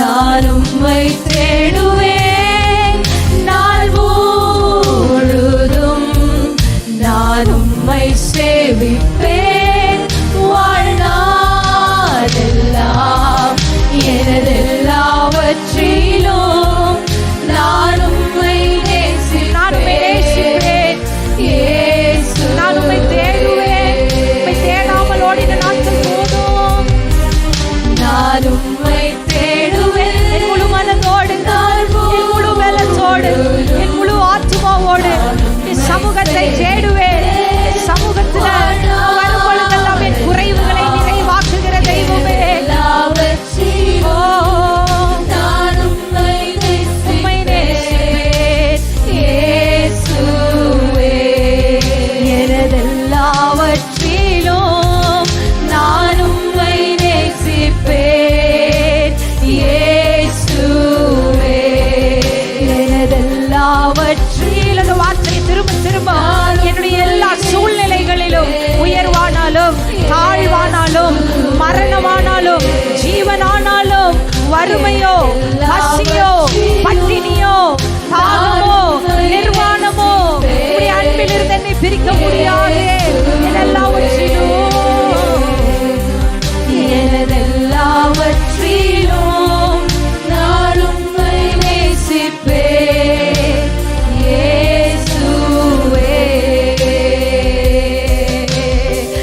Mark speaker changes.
Speaker 1: நான் உம்மை தேடுவேன். நாள் முழுதும் நான் உம்மை சேவிப்பேன்.
Speaker 2: வறுமையோ